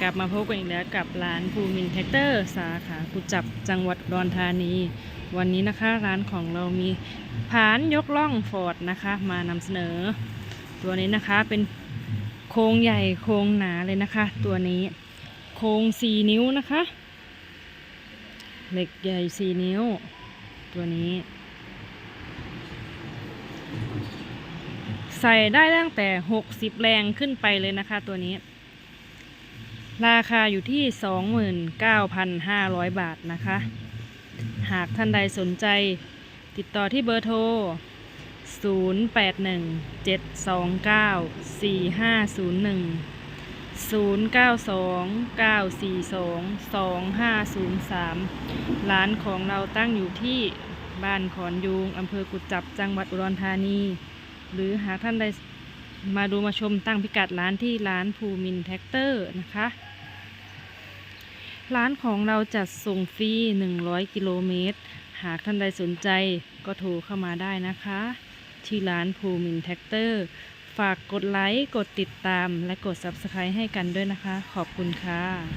กลับมาพบกันอีกแล้วกับร้านภูมินแท็กเตอร์สาขากุจับจังหวัดอุดรธานี วันนี้นะคะร้านของเรามีผานยกล่องฟอร์ดนะคะมานำเสนอ ตัวนี้นะคะเป็นโครงใหญ่โครงหนาเลยนะคะ ตัวนี้โครงสี่นิ้วนะคะเหล็กใหญ่สี่นิ้ว ตัวนี้ ใส่ได้ตั้งแต่ 60 แรงขึ้นไปเลยนะคะตัวนี้ ราคาอยู่ที่ 29,500 บาทนะคะ หากท่านใดสนใจติดต่อที่เบอร์โทร 0817294501 0929422503 ร้านของเราตั้งอยู่ที่บ้านขอนยูงอำเภอกุจจับจังหวัดอุดรธานี หรือหากท่านใด มาดูมาชมตั้งพิกัดร้านที่ร้านภูมินแท็กเตอร์นะคะ ร้านของเราจัดส่งฟรี 100 กิโลเมตร หากท่านใดสนใจก็โทรเข้ามาได้นะคะ ที่ร้านภูมินแท็กเตอร์ ฝากกดไลค์ กดติดตาม และกด Subscribe ให้กันด้วยนะคะ ขอบคุณค่ะ